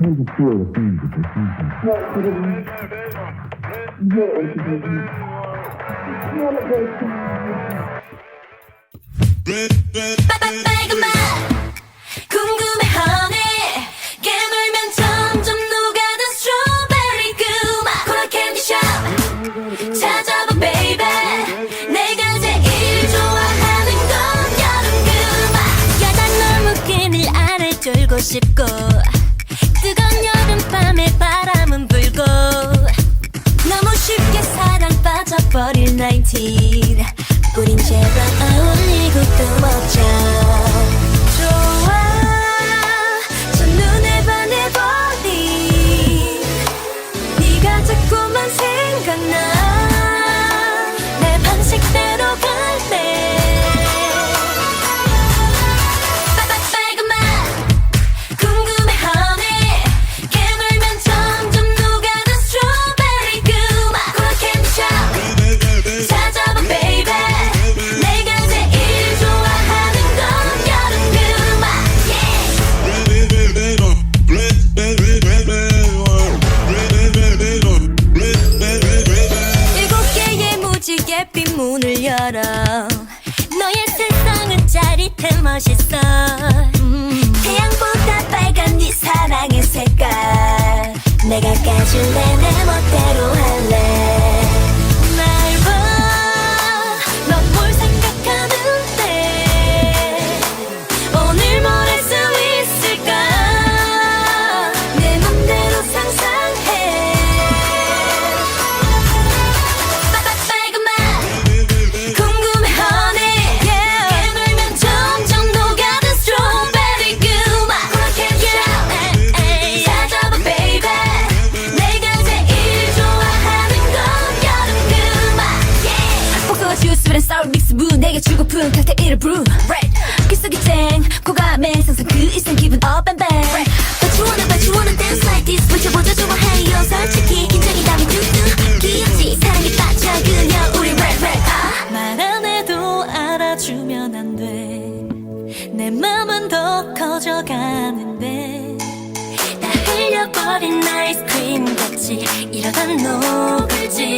Trying to feel the things that they think of. 빨간맛 궁금해 싶고 뜨거운 여름밤에 바람은 불고 너무 쉽게 사랑 빠져버릴 19 우린 제발 짜릿해 멋있어 음. 태양보다 빨간 네 사랑의 색깔 내가 까줄래 내 멋대로 사울 믹스 부 내게 주고픈 칵테일을 브루 귓속이 쨍 고감에 상상 그 이상 기분 up and back. But you wanna but you wanna dance like this. 붙여보자 좋아해요. 솔직히 긴장이 담이 뚝뚝. 귀엽지 사랑에 빠져 그냥 우리 랩랩말안 해도 알아주면 안 돼. 내 맘은 더 커져가는데. 다 흘려버린 아이스크림 같이 이러다 녹을지